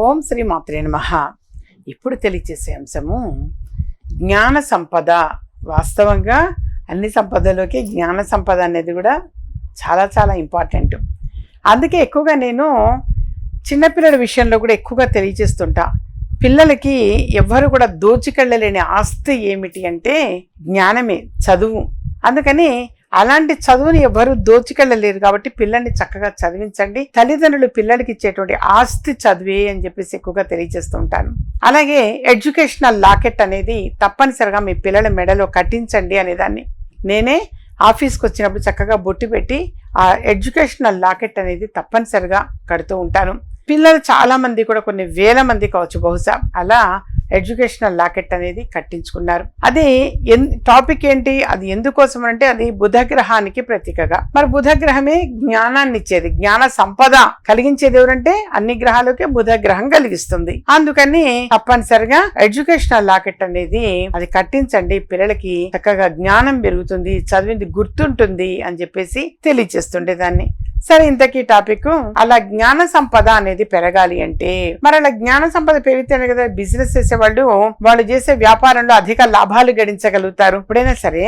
ఓం శ్రీ మాత్రే నమ. ఇప్పుడు తెలియచేసే అంశము జ్ఞాన సంపద. వాస్తవంగా అన్ని సంపదలోకి జ్ఞాన సంపద అనేది కూడా చాలా చాలా ఇంపార్టెంట్. అందుకే ఎక్కువగా నేను చిన్నపిల్లల విషయంలో కూడా ఎక్కువగా తెలియజేస్తుంటా పిల్లలకి ఎవ్వరు కూడా దోచికెళ్ళలేని ఆస్తి ఏమిటి అంటే జ్ఞానమే చదువు. అందుకని అలాంటి చదువుని ఎవరు దోచుకెళ్ళలేరు కాబట్టి పిల్లల్ని చక్కగా చదివించండి. తల్లిదండ్రులు పిల్లలకి ఇచ్చేటువంటి ఆస్తి చదివే అని చెప్పేసి ఎక్కువగా తెలియజేస్తూ ఉంటాను. అలాగే ఎడ్యుకేషనల్ లాకెట్ అనేది తప్పనిసరిగా మీ పిల్లల మెడలో కట్టించండి అనేదాన్ని. నేనే ఆఫీస్కి వచ్చినప్పుడు చక్కగా బొట్టు పెట్టి ఆ ఎడ్యుకేషనల్ లాకెట్ అనేది తప్పనిసరిగా కడుతూ ఉంటాను. పిల్లలు చాలామంది కూడా కొన్ని వేల మంది కావచ్చు బహుశా. అలా ఎడ్యుకేషనల్ లాకెట్ అనేది కట్టించుకున్నారు. అది ఎన్ టాపిక్ ఏంటి? అది ఎందుకోసం అంటే అది బుధగ్రహానికి ప్రతీకగా. మరి బుధగ్రహమే జ్ఞానాన్ని ఇచ్చేది జ్ఞాన సంపద కలిగించేది ఎవరంటే అన్ని గ్రహాలకే బుధగ్రహం కలిగిస్తుంది. అందుకని తప్పనిసరిగా ఎడ్యుకేషనల్ లాకెట్ అనేది అది కట్టించండి. పిల్లలకి చక్కగా జ్ఞానం పెరుగుతుంది చదివింది గుర్తుంటుంది అని చెప్పేసి తెలియచేస్తుండే దాన్ని సరే ఇంతకీ టాపిక్. అలా జ్ఞాన సంపద అనేది పెరగాలి అంటే మరి అలా జ్ఞాన సంపద పెరిగితేనే కదా బిజినెస్ చేసేవాళ్ళు వాళ్ళు చేసే వ్యాపారంలో అధిక లాభాలు గడించగలుగుతారు. ఇప్పుడైనా సరే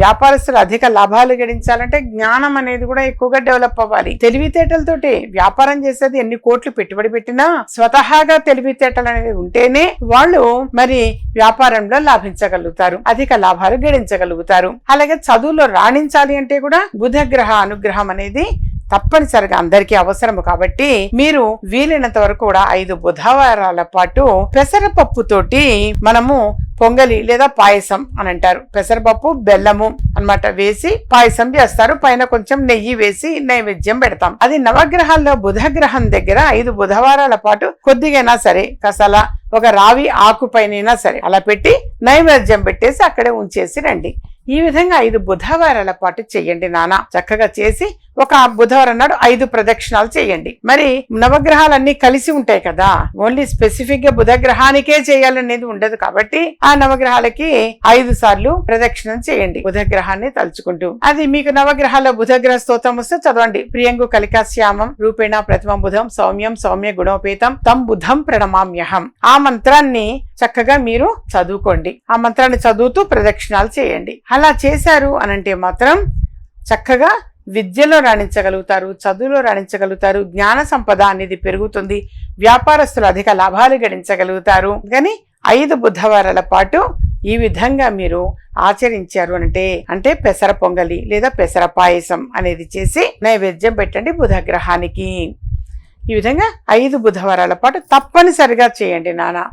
వ్యాపారస్తులు అధిక లాభాలు గడించాలంటే జ్ఞానం అనేది కూడా ఎక్కువగా డెవలప్ అవ్వాలి. తెలివితేటలతోటి వ్యాపారం చేసేది ఎన్ని కోట్లు పెట్టుబడి పెట్టినా స్వతహాగా తెలివితేటలు అనేది ఉంటేనే వాళ్ళు మరి వ్యాపారంలో లాభించగలుగుతారు. అధిక లాభాలు గడించగలుగుతారు. అలాగే చదువులో రాణించాలి అంటే కూడా బుధగ్రహ అనుగ్రహం అనేది తప్పనిసరిగా అందరికీ అవసరము కాబట్టి మీరు వీలైనంత వరకు కూడా ఐదు బుధవారాల పాటు పెసరపప్పుతోటి మనము పొంగలి లేదా పాయసం అని అంటారు. పెసరపప్పు బెల్లము అన్నమాట వేసి పాయసం చేస్తారు. పైన కొంచెం నెయ్యి వేసి నైవేద్యం పెడతాం. అది నవగ్రహాల్లో బుధగ్రహం దగ్గర ఐదు బుధవారాల పాటు కొద్దిగైనా సరే కసల ఒక రావి ఆకు పైన సరే అలా పెట్టి నైవేద్యం పెట్టేసి అక్కడే ఉంచేసి రండి. ఈ విధంగా ఐదు బుధవారాల పాటు చెయ్యండి నానా. చక్కగా చేసి ఒక బుధవారం నాడు ఐదు ప్రదక్షిణాలు చేయండి. మరి నవగ్రహాలన్నీ కలిసి ఉంటాయి కదా. ఓన్లీ స్పెసిఫిక్గా బుధగ్రహానికే చేయాలనేది ఉండదు కాబట్టి ఆ నవగ్రహాలకి ఐదు సార్లు ప్రదక్షిణం చేయండి. బుధగ్రహాన్ని తలుచుకుంటూ. అది మీకు నవగ్రహాల బుధగ్రహ స్తోత్రం వస్తే చదవండి. ప్రియంగు కలికాశ్యామం రూపేణ ప్రథమ బుధం సౌమ్యం సౌమ్య గుణోపేతం తం బుధం ప్రణమామ్యహం. ఆ మంత్రాన్ని చక్కగా మీరు చదువుకోండి. ఆ మంత్రాన్ని చదువుతూ ప్రదక్షిణాలు చేయండి. అలా చేశారు అనంటే మాత్రం చక్కగా విద్యలో రాణించగలుగుతారు చదువులో రాణించగలుగుతారు జ్ఞాన సంపద అనేది పెరుగుతుంది వ్యాపారస్తులు అధిక లాభాలు గడించగలుగుతారు కానీ ఐదు బుధవారాల పాటు ఈ విధంగా మీరు ఆచరించారు అంటే అంటే పెసర పొంగలి లేదా పెసర పాయసం అనేది చేసి నైవేద్యం పెట్టండి బుధగ్రహానికి. ఈ విధంగా ఐదు బుధవారాల పాటు తప్పనిసరిగా చేయండి నాన్న.